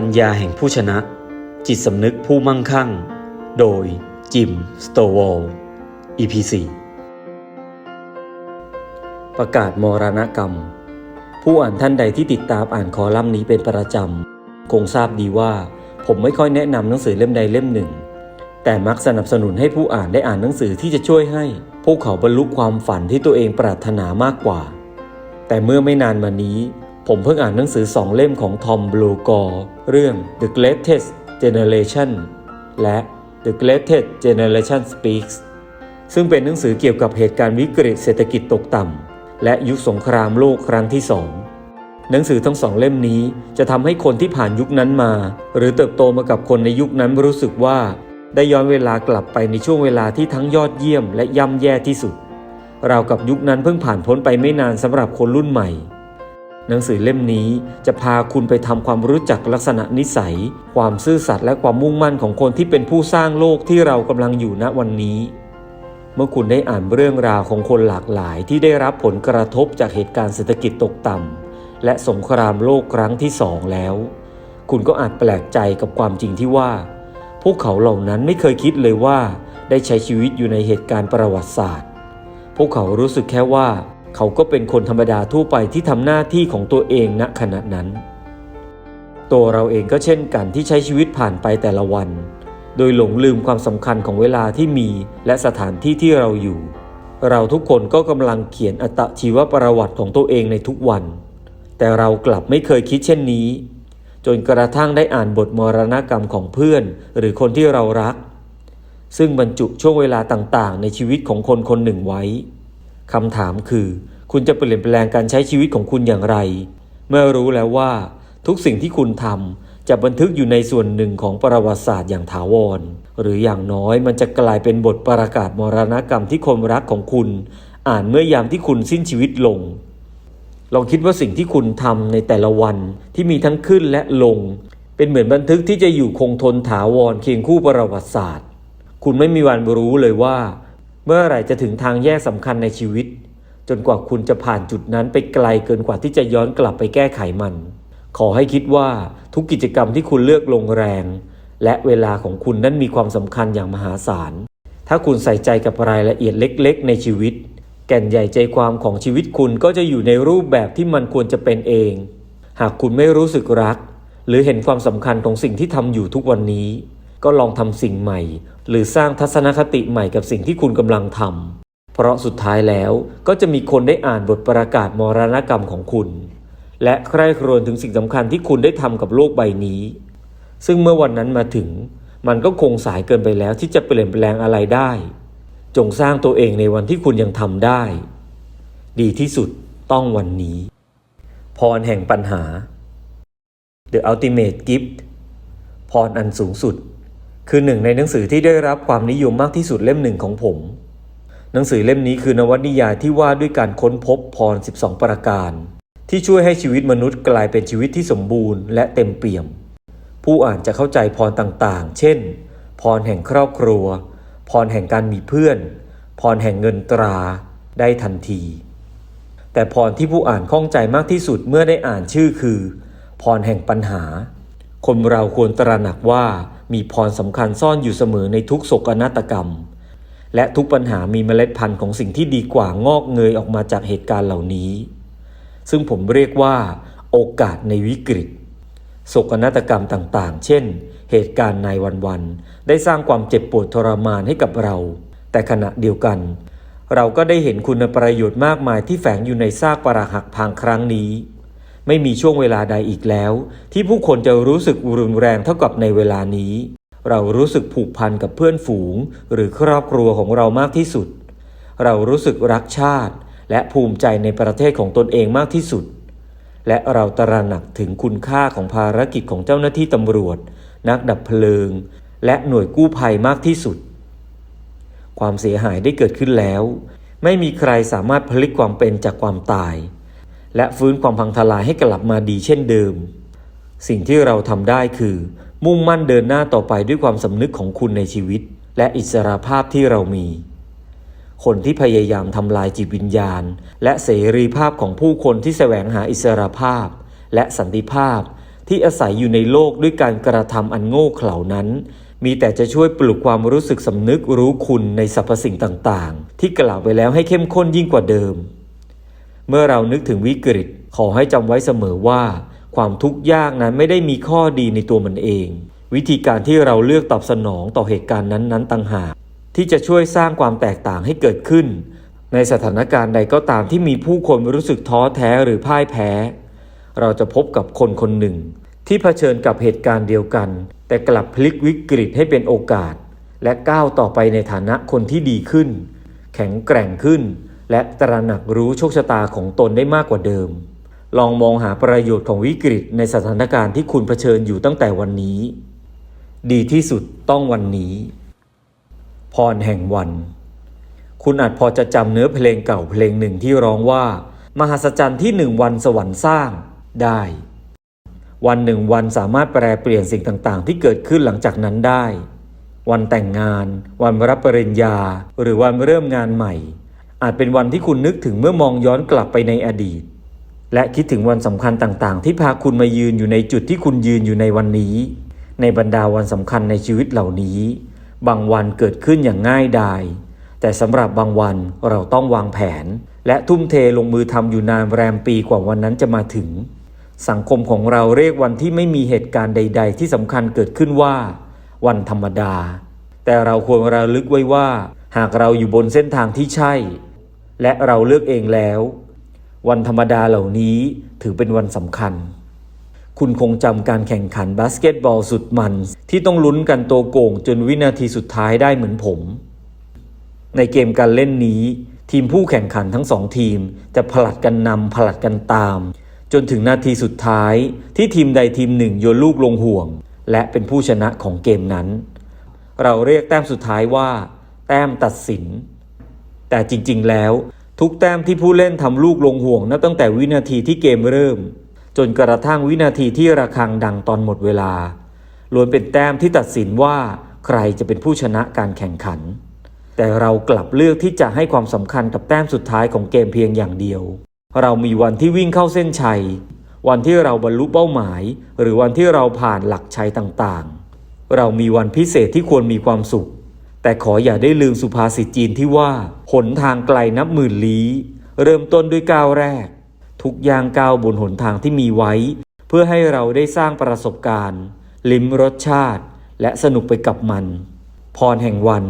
ปัญญาแห่งผู้ชนะ จิตสำนึกผู้มั่งคั่ง โดยจิม สโตวอล EP4 ประกาศมรณกรรม ผู้อ่านท่านใดที่ติดตามอ่านคอลัมน์นี้เป็นประจำ คงทราบดีว่า ผมไม่ค่อยแนะนำหนังสือเล่มใดเล่มหนึ่ง แต่มักสนับสนุนให้ผู้อ่านได้อ่านหนังสือที่จะช่วยให้ พวกเขาบรรลุความฝันที่ตัวเองปรารถนามากกว่า แต่เมื่อไม่นานมานี้ ผมเพิ่งอ่านหนังสือสองเล่มของทอมบลูกอร์เรื่อง The Greatest Generation และ The Greatest Generation Speaks ซึ่งเป็นหนังสือเกี่ยวกับเหตุการณ์วิกฤตเศรษฐกิจตกต่ำ และยุคสงครามโลกครั้งที่สอง หนังสือทั้งสองเล่มนี้จะทำให้คนที่ผ่านยุคนั้นมา หรือเติบโตมากับคนในยุคนั้นรู้สึกว่า ได้ย้อนเวลากลับไปในช่วงเวลาที่ทั้งยอดเยี่ยมและย่ำแย่ที่สุด เรากับยุคนั้นเพิ่งผ่านพ้นไปไม่นานสำหรับคนรุ่นใหม่ หนังสือเล่มนี้จะพาคุณไปทำความรู้จักลักษณะนิสัย ความซื่อสัตย์และความมุ่งมั่นของคนที่เป็นผู้สร้างโลกที่เรากำลังอยู่ณวันนี้ เมื่อคุณได้อ่านเรื่องราวของคนหลากหลายที่ได้รับผลกระทบจากเหตุการณ์เศรษฐกิจตกต่ำและสงครามโลกครั้งที่สองแล้ว คุณก็อาจแปลกใจกับความจริงที่ว่า พวกเขาเหล่านั้นไม่เคยคิดเลยว่า ได้ใช้ชีวิตอยู่ในเหตุการณ์ประวัติศาสตร์ พวกเขารู้สึกแค่ว่า เขาก็เป็นคนธรรมดาทั่วไปที่ทำหน้าที่ของตัวเองณขณะนั้น ตัวเราเองก็เช่นกันที่ใช้ชีวิตผ่านไปแต่ละวัน โดยหลงลืมความสำคัญของเวลาที่มีและสถานที่ที่เราอยู่ เราทุกคนก็กำลังเขียนอัตชีวประวัติของตัวเองในทุกวัน แต่เรากลับไม่เคยคิดเช่นนี้ จนกระทั่งได้อ่านบทมรณกรรมของเพื่อน หรือคนที่เรารัก ซึ่งบรรจุช่วงเวลาต่างๆ ในชีวิตของคนคนหนึ่งไว้ คำถามคือ คุณจะเปลี่ยนแปลงการใช้ชีวิตของคุณอย่างไร เมื่อรู้แล้วว่า ทุกสิ่งที่คุณทำจะบันทึกอยู่ในส่วนหนึ่งของประวัติศาสตร์อย่างถาวร หรืออย่างน้อยมันจะกลายเป็นบทประกาศมรณกรรมที่คนรักของคุณ อ่านเมื่อยามที่คุณสิ้นชีวิตลง ลองคิดว่าสิ่งที่คุณทำในแต่ละวันที่มีทั้งขึ้นและลง เป็นเหมือนบันทึกที่จะอยู่คงทนถาวรเคียงคู่ประวัติศาสตร์ คุณไม่มีวันรู้เลยว่า เมื่อไหร่จะถึงทางแยกสำคัญในชีวิต จนกว่าคุณจะผ่านจุดนั้นไปไกลเกินกว่าที่จะย้อนกลับไปแก้ไขมัน ขอให้คิดว่าทุกกิจกรรมที่คุณเลือกลงแรง และเวลาของคุณนั้นมีความสำคัญอย่างมหาศาล ถ้าคุณใส่ใจกับรายละเอียดเล็ก ๆ ในชีวิต แก่นใหญ่ใจความของชีวิตคุณก็จะอยู่ในรูปแบบที่มันควรจะเป็นเอง หากคุณไม่รู้สึกรัก หรือเห็นความสำคัญของสิ่งที่ทำอยู่ทุกวันนี้ ก็ลองทำสิ่งใหม่ หรือสร้างทัศนคติใหม่กับสิ่งที่คุณกำลังทำเพราะสุดท้ายแล้วก็จะมีคนได้อ่านบทประกาศมรณกรรมของคุณ และใคร่ครวญถึงสิ่งสำคัญที่คุณได้ทำกับโลกใบนี้ ซึ่งเมื่อวันนั้นมาถึง มันก็คงสายเกินไปแล้วที่จะเปลี่ยนแปลงอะไรได้ จงสร้างตัวเองในวันที่คุณยังทำได้ ดีที่สุดต้องวันนี้ พรแห่งปัญหา The Ultimate Gift พรอันสูงสุด คือหนึ่งในหนังสือที่ได้รับความนิยมมากที่สุดเล่มหนึ่งของผม หนังสือเล่มนี้คือนวนิยายที่ว่าด้วยการค้นพบพร 12 ประการ ที่ช่วยให้ชีวิตมนุษย์กลายเป็นชีวิตที่สมบูรณ์และเต็มเปี่ยม ผู้อ่านจะเข้าใจพรต่างๆ เช่น พรแห่งครอบครัว พรแห่งการมีเพื่อน พรแห่งเงินตราได้ทันที แต่พรที่ผู้อ่านข้องใจมากที่สุดเมื่อได้อ่านชื่อคือ พรแห่งปัญหา คนเราควรตระหนักว่า มีพรสำคัญซ่อนอยู่เสมอในทุกโศกนาฏกรรม และทุกปัญหามีเมล็ดพันธุ์ของสิ่งที่ดีกว่างอกเงยออกมาจากเหตุการณ์เหล่านี้ ซึ่งผมเรียกว่า โอกาสในวิกฤตโศกนาฏกรรมต่างๆ เช่น เหตุการณ์ในวันๆได้สร้างความเจ็บปวดทรมานให้กับเรา แต่ขณะเดียวกัน เราก็ได้เห็นคุณประโยชน์มากมายที่แฝงอยู่ในซากปรักหักพังครั้งนี้ ไม่มีช่วงเวลาใดอีกแล้ว ที่ผู้คนจะรู้สึกรุนแรงเท่ากับในเวลานี้ เรารู้สึกผูกพันกับเพื่อนฝูง หรือครอบครัวของเรามากที่สุด เรารู้สึกรักชาติ และภูมิใจในประเทศของตนเองมากที่สุด และเราตระหนักถึงคุณค่าของภารกิจของเจ้าหน้าที่ตำรวจ นักดับเพลิง และหน่วยกู้ภัยมากที่สุด ความเสียหายได้เกิดขึ้นแล้ว ไม่มีใครสามารถพลิกความเป็นจากความตาย และฟื้นความพังทลายให้กลับมาดีเช่นเดิม สิ่งที่เราทำได้คือ มุ่งมั่นเดินหน้าต่อไปด้วยความสำนึกของคุณในชีวิต และอิสรภาพที่เรามี คนที่พยายามทำลายจิตวิญญาณ และเสรีภาพของผู้คนที่แสวงหาอิสรภาพ และสันติภาพที่อาศัยอยู่ในโลกด้วยการกระทำอันโง่เขลานั้น มีแต่จะช่วยปลุกความรู้สึกสำนึกรู้คุณในสรรพสิ่งต่างๆ ที่กล่าวไปแล้วให้เข้มข้นยิ่งกว่าเดิม เมื่อเรานึกถึงวิกฤต ขอให้จำไว้เสมอว่า ความทุกข์ยากนั้นไม่ได้มีข้อดีในตัวมันเอง วิธีการที่เราเลือกตอบสนองต่อเหตุการณ์นั้นๆต่างหาก ที่จะช่วยสร้างความแตกต่างให้เกิดขึ้น ในสถานการณ์ใดก็ตามที่มีผู้คนรู้สึกท้อแท้หรือพ่ายแพ้ เราจะพบกับคนคนหนึ่ง ที่เผชิญกับเหตุการณ์เดียวกัน แต่กลับพลิกวิกฤตให้เป็นโอกาส และก้าวต่อไปในฐานะคนที่ดีขึ้น แข็งแกร่งขึ้น และตระหนักรู้โชคชะตาของตนได้มากกว่าเดิม ลองมองหาประโยชน์ของวิกฤตในสถานการณ์ที่คุณเผชิญอยู่ตั้งแต่วันนี้ ดีที่สุดต้องวันนี้ พรแห่งวัน คุณอาจพอจะจำเนื้อเพลงเก่าเพลงหนึ่งที่ร้องว่า มหัศจรรย์ที่หนึ่งวันสวรรค์สร้างได้ วันหนึ่งวันสามารถแปลเปลี่ยนสิ่งต่างๆ ที่เกิดขึ้นหลังจากนั้นได้ วันแต่งงาน วันรับปริญญา หรือวันเริ่มงานใหม่ อาจเป็นวันที่คุณนึกถึงเมื่อมองย้อนกลับไปในอดีต และคิดถึงวันสำคัญต่างๆ ที่พาคุณมายืนอยู่ในจุดที่คุณยืนอยู่ในวันนี้ ในบรรดาวันสำคัญในชีวิตเหล่านี้ บางวันเกิดขึ้นอย่างง่ายดาย แต่สำหรับบางวันเราต้องวางแผน และทุ่มเทลงมือทำอยู่นานแรมปีกว่าวันนั้นจะมาถึง สังคมของเราเรียกวันที่ไม่มีเหตุการณ์ใด ๆ ที่สำคัญเกิดขึ้นว่า วันธรรมดา แต่เราควรระลึกไว้ว่า หากเราอยู่บนเส้นทางที่ใช่ และเราเลือกเองแล้ว วันธรรมดาเหล่านี้ถือเป็นวันสำคัญ คุณคงจำการแข่งขันบาสเกตบอลสุดมัน ที่ต้องลุ้นกันโตโก่งจนวินาทีสุดท้ายได้เหมือนผม ในเกมการเล่นนี้ ทีมผู้แข่งขันทั้งสองทีมจะผลัดกันนำผลัดกันตาม จนถึงนาทีสุดท้าย ที่ทีมใดทีมหนึ่งโยนลูกลงห่วง และเป็นผู้ชนะของเกมนั้น เราเรียกแต้มสุดท้ายว่า แต้มตัดสิน แต่จริงๆแล้ว ทุกแต้มที่ผู้เล่นทำลูกลงห่วงนับตั้งแต่วินาทีที่เกมเริ่ม จนกระทั่งวินาทีที่ระฆังดังตอนหมดเวลาล้วนเป็นแต้มที่ตัดสินว่าใครจะเป็นผู้ชนะการแข่งขัน แต่เรากลับเลือกที่จะให้ความสำคัญกับแต้มสุดท้ายของเกมเพียงอย่างเดียว เรามีวันที่วิ่งเข้าเส้นชัย วันที่เราบรรลุเป้าหมาย หรือวันที่เราผ่านหลักชัยต่างๆ เรามีวันพิเศษที่ควรมีความสุข แต่ขออย่าได้ลืมสุภาษิตจีนที่ว่า หนทางไกลนับหมื่นลี้ เริ่มต้นด้วยก้าวแรก ทุกย่างก้าวบนหนทางที่มีไว้ เพื่อให้เราได้สร้างประสบการณ์ ลิ้มรสชาติ และสนุกไปกับมัน พรแห่งวัน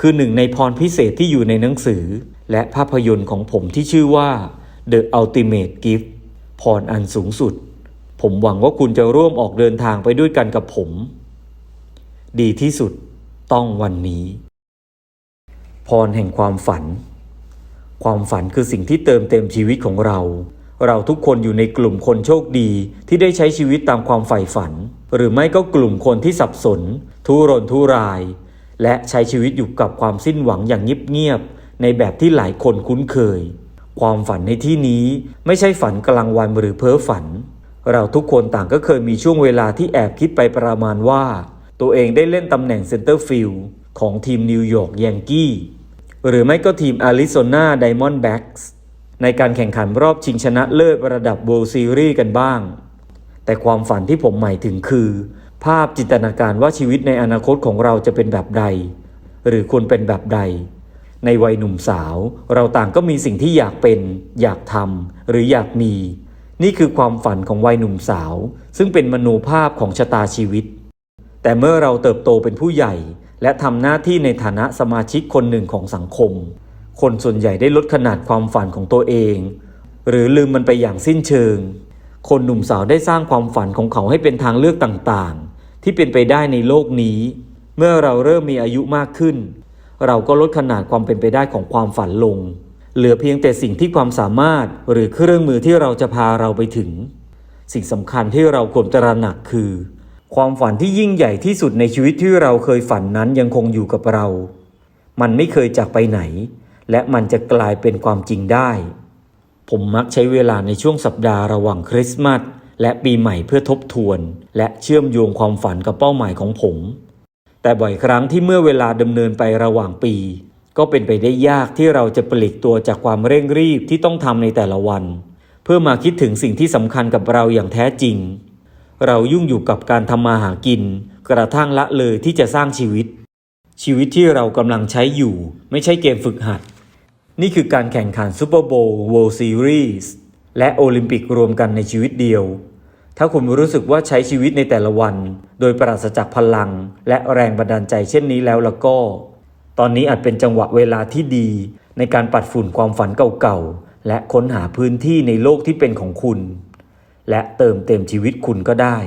คือหนึ่งในพรพิเศษที่อยู่ในหนังสือ และภาพยนตร์ของผมที่ชื่อว่า The Ultimate Gift พรอันสูงสุด ผมหวังว่าคุณจะร่วมออกเดินทางไปด้วยกันกับผม ดีที่สุด ต้องวันนี้ พรแห่งความฝัน ความฝันคือสิ่งที่เติมเต็มชีวิตของเรา เราทุกคนอยู่ในกลุ่มคนโชคดีที่ได้ใช้ชีวิตตามความใฝ่ฝัน หรือไม่ก็กลุ่มคนที่สับสน ทุรนทุราย และใช้ชีวิตอยู่กับความสิ้นหวังอย่างเงียบๆในแบบที่หลายคนคุ้นเคย ความฝันในที่นี้ไม่ใช่ฝันกลางวันหรือเพ้อฝันเราทุกคนต่างก็เคยมีช่วงเวลาที่แอบคิดไปประมาณว่า ตัวเองได้เล่นตำแหน่งเซนเตอร์ฟิลด์ของทีมนิวยอร์กยังกี้ หรือไม่ก็ทีมอาริโซนาไดมอนด์แบ็กส์ในการแข่งขันรอบชิงชนะเลิศระดับ World Series กันบ้าง แต่ความฝันที่ผมหมายถึงคือ ภาพจินตนาการว่าชีวิตในอนาคตของเราจะเป็นแบบใด หรือควรเป็นแบบใด ในวัยหนุ่มสาว เราต่างก็มีสิ่งที่อยากเป็น อยากทำหรืออยากมี นี่คือความฝันของวัยหนุ่มสาว ซึ่งเป็นมโนภาพของชะตาชีวิต แต่เมื่อเราเติบโตเป็นผู้ใหญ่ และทำหน้าที่ในฐานะสมาชิกคนหนึ่งของสังคม คนส่วนใหญ่ได้ลดขนาดความฝันของตัวเอง หรือลืมมันไปอย่างสิ้นเชิง คนหนุ่มสาวได้สร้างความฝันของเขาให้เป็นทางเลือกต่างๆ ที่เป็นไปได้ในโลกนี้ เมื่อเราเริ่มมีอายุมากขึ้น เราก็ลดขนาดความเป็นไปได้ของความฝันลง เหลือเพียงแต่สิ่งที่ความสามารถหรือเครื่องมือที่เราจะพาเราไปถึง สิ่งสำคัญที่เราควรตระหนักคือ ความฝันที่ยิ่งใหญ่ที่สุดในชีวิตที่เราเคยฝันนั้นยังคงอยู่กับเรา มันไม่เคยจากไปไหน และมันจะกลายเป็นความจริงได้ ผมมักใช้เวลาในช่วงสัปดาห์ระหว่างคริสต์มาสและปีใหม่เพื่อทบทวน และเชื่อมโยงความฝันกับเป้าหมายของผม แต่บ่อยครั้งที่เมื่อเวลาดำเนินไประหว่างปี ก็เป็นไปได้ยากที่เราจะปลีกตัวจากความเร่งรีบที่ต้องทำในแต่ละวัน เพื่อมาคิดถึงสิ่งที่สำคัญกับเราอย่างแท้จริง เรายุ่งอยู่กับการทำมาหากิน กระทั่งละเลยที่จะสร้างชีวิต ชีวิตที่เรากำลังใช้อยู่ ไม่ใช่เกมฝึกหัด นี่คือการแข่งขันซูเปอร์โบว์ World Series และโอลิมปิกรวมกันในชีวิตเดียว ถ้าคุณรู้สึกว่าใช้ชีวิตในแต่ละวัน โดยปราศจากพลัง และแรงบันดาลใจเช่นนี้แล้วแล้วก็ ตอนนี้อาจเป็นจังหวะเวลาที่ดี ในการปัดฝุ่นความฝันเก่าๆและค้นหาพื้นที่ในโลกที่เป็นของคุณ และเติมเต็มชีวิตคุณก็ได้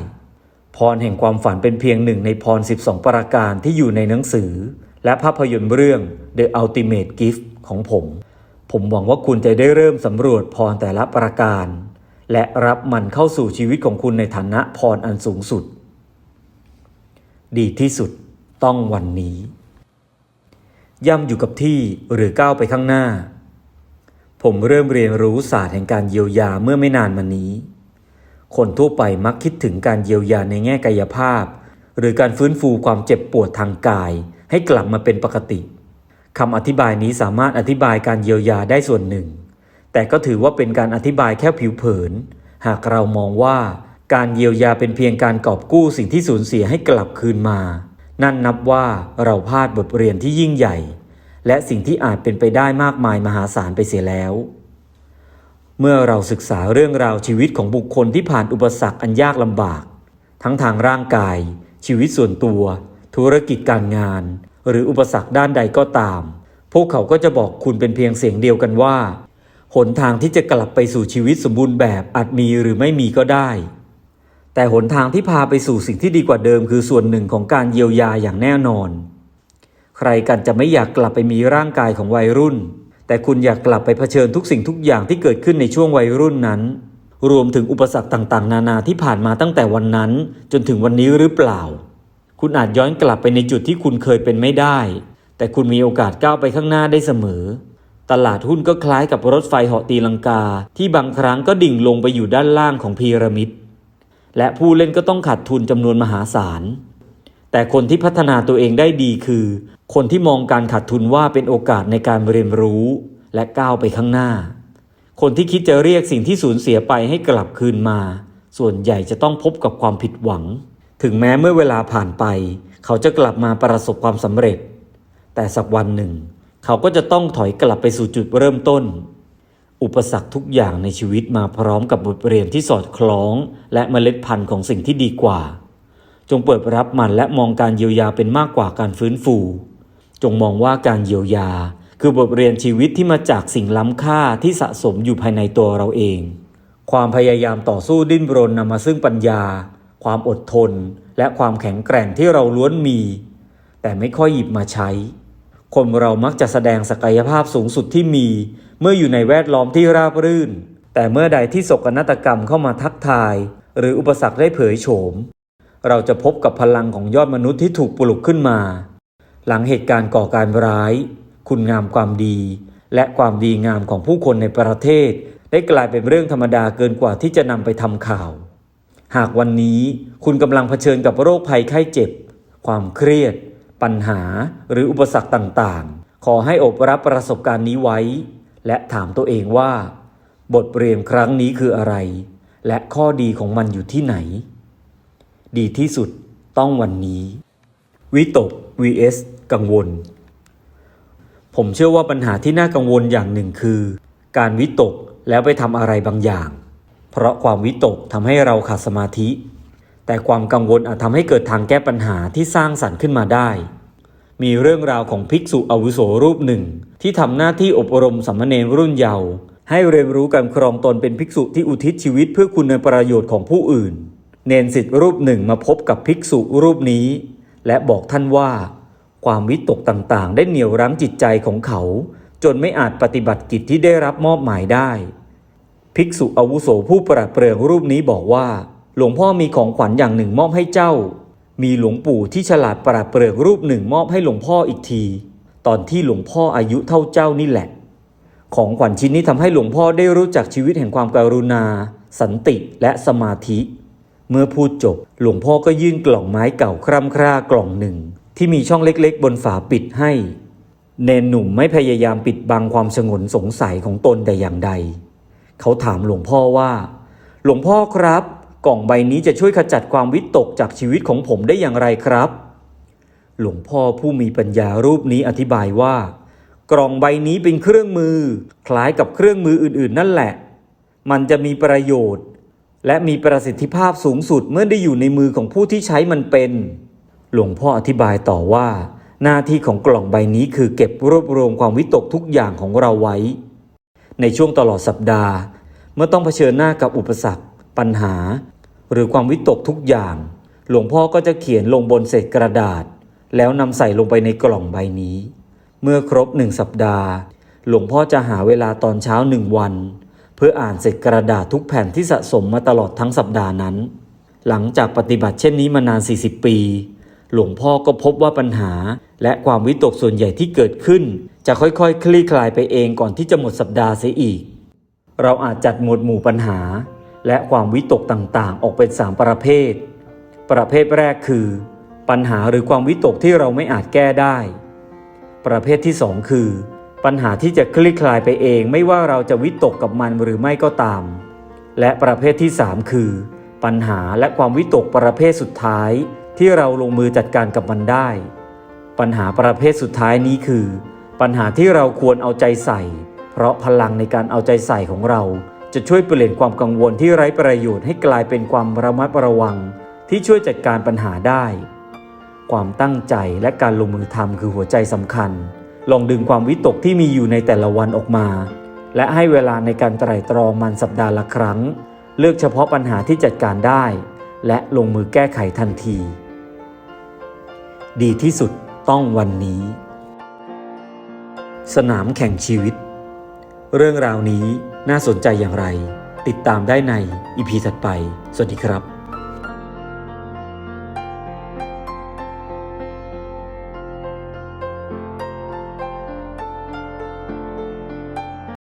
พรแห่งความฝันเป็นเพียงหนึ่งในพร 12 ประการที่อยู่ในหนังสือ และภาพยนตร์เรื่อง The Ultimate Gift ของผม ผมหวังว่าคุณจะได้เริ่มสำรวจพรแต่ละประการ และรับมันเข้าสู่ชีวิตของคุณในฐานะพรอันสูงสุด ดีที่สุดต้องวันนี้ย่ำอยู่กับที่หรือก้าวไปข้างหน้า ผมเริ่มเรียนรู้ศาสตร์แห่งการเยียวยาเมื่อไม่นานมานี้ คนทั่วไปมักคิดถึงการเยียวยาในแง่กายภาพ หรือการฟื้นฟูความเจ็บปวดทางกาย ให้กลับมาเป็นปกติคำอธิบายนี้สามารถอธิบายการเยียวยาได้ส่วนหนึ่ง แต่ก็ถือว่าเป็นการอธิบายแค่ผิวเผิน หากเรามองว่าการเยียวยาเป็นเพียงการกอบกู้สิ่งที่สูญเสียให้กลับคืนมา นั่นนับว่าเราพลาดบทเรียนที่ยิ่งใหญ่ และสิ่งที่อาจเป็นไปได้มากมายมหาศาลไปเสียแล้ว เมื่อเราศึกษาเรื่องราวชีวิตของบุคคลที่ผ่านอุปสรรคอันยากลำบาก ทั้งทางร่างกาย ชีวิตส่วนตัว ธุรกิจการงาน หรืออุปสรรคด้านใดก็ตาม พวกเขาก็จะบอกคุณเป็นเพียงเสียงเดียวกันว่า หนทางที่จะกลับไปสู่ชีวิตสมบูรณ์แบบอาจมีหรือไม่มีก็ได้ แต่หนทางที่พาไปสู่สิ่งที่ดีกว่าเดิม คือส่วนหนึ่งของการเยียวยาอย่างแน่นอน ใครกันจะไม่อยากกลับไปมีร่างกายของวัยรุ่น แต่คุณอยากกลับไปเผชิญทุกสิ่งทุกอย่างที่เกิดขึ้นในช่วงวัยรุ่นนั้น รวมถึงอุปสรรคต่างๆ นานาที่ผ่านมาตั้งแต่วันนั้น จนถึงวันนี้หรือเปล่า คุณอาจย้อนกลับไปในจุดที่คุณเคยเป็นไม่ได้ แต่คุณมีโอกาสก้าวไปข้างหน้าได้เสมอ ตลาดหุ้นก็คล้ายกับรถไฟเหาะตีลังกา ที่บางครั้งก็ดิ่งลงไปอยู่ด้านล่างของพีระมิด และผู้เล่นก็ต้องขาดทุนจำนวนมหาศาลแต่คนที่พัฒนาตัวเองได้ดีคือ คนที่มองการขาดทุนว่าเป็นโอกาสในการเรียนรู้และก้าวไปข้างหน้า คนที่คิดจะเรียกสิ่งที่สูญเสียไปให้กลับคืนมา ส่วนใหญ่จะต้องพบกับความผิดหวัง ถึงแม้เมื่อเวลาผ่านไป เขาจะกลับมาประสบความสำเร็จ แต่สักวันหนึ่ง เขาก็จะต้องถอยกลับไปสู่จุดเริ่มต้น อุปสรรคทุกอย่างในชีวิตมาพร้อมกับบทเรียนที่สอดคล้อง และเมล็ดพันธุ์ของสิ่งที่ดีกว่า จงเปิดรับมันและมองการเยียวยาเป็นมากกว่าการฟื้นฟู จงมองว่าการเยียวยา คือบทเรียนชีวิตที่มาจากสิ่งล้ำค่าที่สะสมอยู่ภายในตัวเราเอง ความพยายามต่อสู้ดิ้นรนนำมาซึ่งปัญญา ความอดทน และความแข็งแกร่งที่เราล้วนมี แต่ไม่ค่อยหยิบมาใช้ คนเรามักจะแสดงศักยภาพสูงสุดที่มี เมื่ออยู่ในแวดล้อมที่ราบรื่น แต่เมื่อใดที่โศกนาฏกรรมเข้ามาทักทาย หรืออุปสรรคได้เผยโฉม เราจะพบกับพลังของยอดมนุษย์ที่ถูกปลุกขึ้นมา หลังเหตุการณ์ก่อการร้าย คุณงามความดี และความดีงามของผู้คนในประเทศ ได้กลายเป็นเรื่องธรรมดาเกินกว่าที่จะนำไปทำข่าว หากวันนี้คุณกำลังเผชิญกับโรคภัยไข้เจ็บ ความเครียด ปัญหาหรืออุปสรรคต่างๆ ขอให้อบรับประสบการณ์นี้ไว้ และถามตัวเองว่า บทเรียนครั้งนี้คืออะไร และข้อดีของมันอยู่ที่ไหน ดีที่สุดต้องวันนี้ วิตก vs กังวล ผมเชื่อว่าปัญหาที่น่ากังวลอย่างหนึ่งคือ การวิตกแล้วไปทำอะไรบางอย่าง เพราะความวิตกทำให้เราขาดสมาธิ แต่ความกังวลอาจทำให้เกิดทางแก้ปัญหาที่สร้างสรรค์ขึ้นมาได้ มีเรื่องราวของภิกษุอาวุโสรูปหนึ่ง ที่ทำหน้าที่อบรมสามเณรรุ่นเยาว์ให้เรียนรู้การครองตนเป็นภิกษุที่อุทิศชีวิตเพื่อคุณในประโยชน์ของผู้อื่น เนนสิทธิรูปหนึ่งมาพบกับภิกษุรูปนี้ และบอกท่านว่า ความวิตกต่างๆ ได้เหนี่ยวรั้งจิตใจของเขา จนไม่อาจปฏิบัติกิจที่ได้รับมอบหมายได้ ภิกษุอาวุโสผู้ปราดเปรื่องรูปนี้บอกว่า หลวงพ่อมีของขวัญอย่างหนึ่งมอบให้เจ้า มีหลวงปู่ที่ฉลาดปราดเปรื่องรูปหนึ่งมอบให้หลวงพ่ออีกที ตอนที่หลวงพ่ออายุเท่าเจ้านี่แหละ ของขวัญชิ้นนี้ทำให้หลวงพ่อได้รู้จักชีวิตแห่งความการุณา สันติและสมาธิ เมื่อพูดจบหลวงพ่อก็ยื่นกล่องไม้เก่าคร่ำคร่ากล่องหนึ่ง ที่มีช่องเล็กๆ บนฝาปิดให้ เนนหนุ่มไม่พยายามปิดบังความสงนสงสัยของตนแต่อย่างใด เขาถามหลวงพ่อว่า หลวงพ่อครับ กล่องใบนี้จะช่วยขจัดความวิตกจากชีวิตของผมได้อย่างไรครับ หลวงพ่อผู้มีปัญญารูปนี้อธิบายว่า กล่องใบนี้เป็นเครื่องมือ คล้ายกับเครื่องมืออื่นๆ นั่นแหละ มันจะมีประโยชน์ และมีประสิทธิภาพสูงสุดเมื่อได้อยู่ในมือของผู้ที่ใช้มันเป็น หลวงพ่ออธิบายต่อว่า หน้าที่ของกล่องใบนี้คือเก็บรวบรวมความวิตกทุกอย่างของเราไว้ ในช่วงตลอดสัปดาห์ เมื่อต้องเผชิญหน้ากับอุปสรรค ปัญหา หรือความวิตกทุกอย่าง หลวงพ่อก็จะเขียนลงบนเศษกระดาษ แล้วนำใส่ลงไปในกล่องใบนี้ เมื่อครบหนึ่งสัปดาห์ หลวงพ่อจะหาเวลาตอนเช้าหนึ่งวัน เพื่ออ่านเศษกระดาษทุกแผ่นที่สะสมมาตลอดทั้งสัปดาห์นั้น หลังจากปฏิบัติเช่นนี้มานาน 40 ปี หลวงพ่อก็พบว่าปัญหา และความวิตกส่วนใหญ่ที่เกิดขึ้น จะค่อยๆ คลี่คลายไปเองก่อนที่จะหมดสัปดาห์เสียอีก เราอาจจัดหมวดหมู่ปัญหา และความวิตกต่างๆ ออกเป็น3ประเภท ประเภทแรกคือ ปัญหาหรือความวิตกที่เราไม่อาจแก้ได้ ประเภทที่2คือ ปัญหาที่จะคลี่คลายไปเองไม่ว่าเราจะวิตกกับมันหรือไม่ก็ตาม และประเภทที่3คือ ปัญหาและความวิตกประเภทสุดท้าย ที่เราลงมือจัดการกับมันได้ ปัญหาประเภทสุดท้ายนี้คือ ปัญหาที่เราควรเอาใจใส่ เพราะพลังในการเอาใจใส่ของเรา จะช่วยเปลี่ยนความกังวลที่ไร้ประโยชน์ให้กลายเป็นความระมัดระวัง ที่ช่วยจัดการปัญหาได้ ความตั้งใจและการลงมือทำคือหัวใจสำคัญ ลองดึงความวิตกที่มีอยู่ในแต่ละวันออกมา และให้เวลาในการไตร่ตรองมันสัปดาห์ละครั้ง เลือกเฉพาะปัญหาที่จัดการได้ และลงมือแก้ไขทันที ดีที่สุดต้องวันนี้ สนามแข่งชีวิต เรื่องราวนี้น่าสนใจอย่างไร ติดตามได้ในอีพีถัดไป สวัสดีครับ